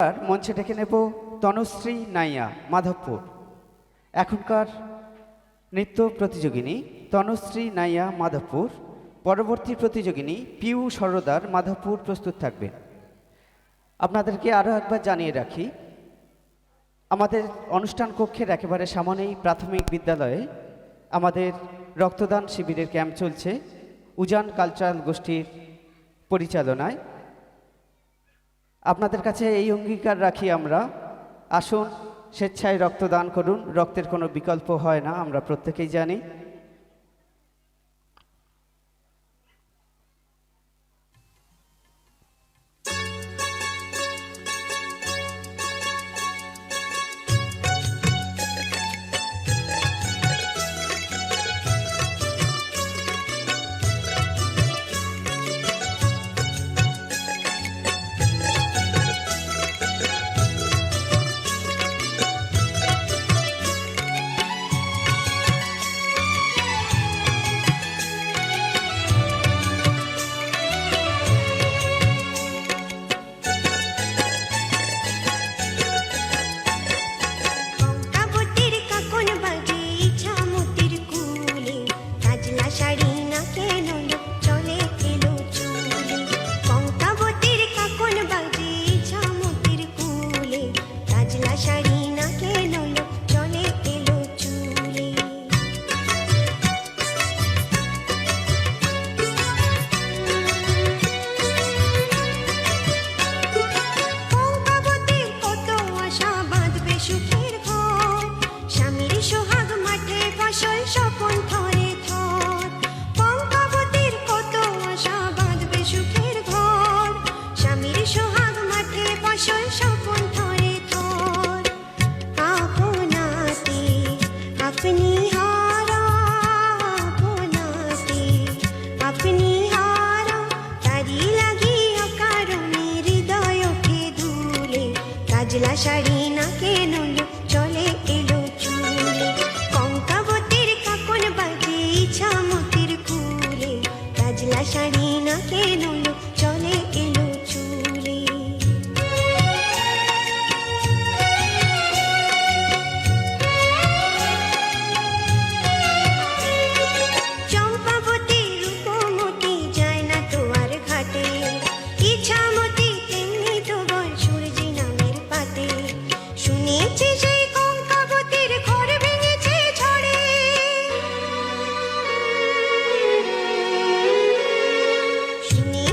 এবার মঞ্চে ডেকে নেব তনুশ্রী নাইয়া, মাধবপুর। এখনকার নৃত্য প্রতিযোগিনী তনুশ্রী নাইয়া, মাধবপুর। পরবর্তী প্রতিযোগিনী পিউ সরদার, মাধবপুর প্রস্তুত থাকবে। আপনাদেরকে আরও একবার জানিয়ে রাখি, আমাদের অনুষ্ঠান কক্ষের একেবারে সামনেই প্রাথমিক বিদ্যালয়ে আমাদের রক্তদান শিবিরের ক্যাম্প চলছে। উজান কালচারাল গোষ্ঠীর পরিচালনায় আপনাদের কাছে এই অঙ্গীকার রাখি আমরা। আসুন, স্বেচ্ছায় রক্তদান করুন। রক্তের কোনো বিকল্প হয় না, আমরা প্রত্যেকেই জানি। la charina que no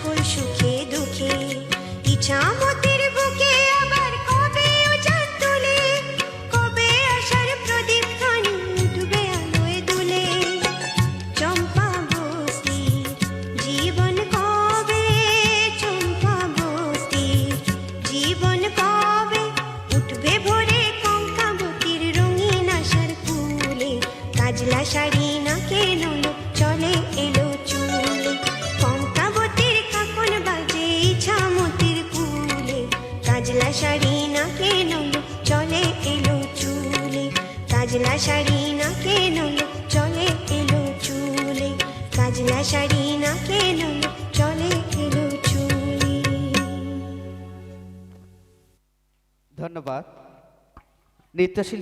সকল সুখে দুঃখে ইচ্ছা শাড়ি না কেন? চলে এলো চুলে। কাজলা শাড়ি না কেন? চলে এলো চুলে। ধন্যবাদ। নৃত্যশিল্পী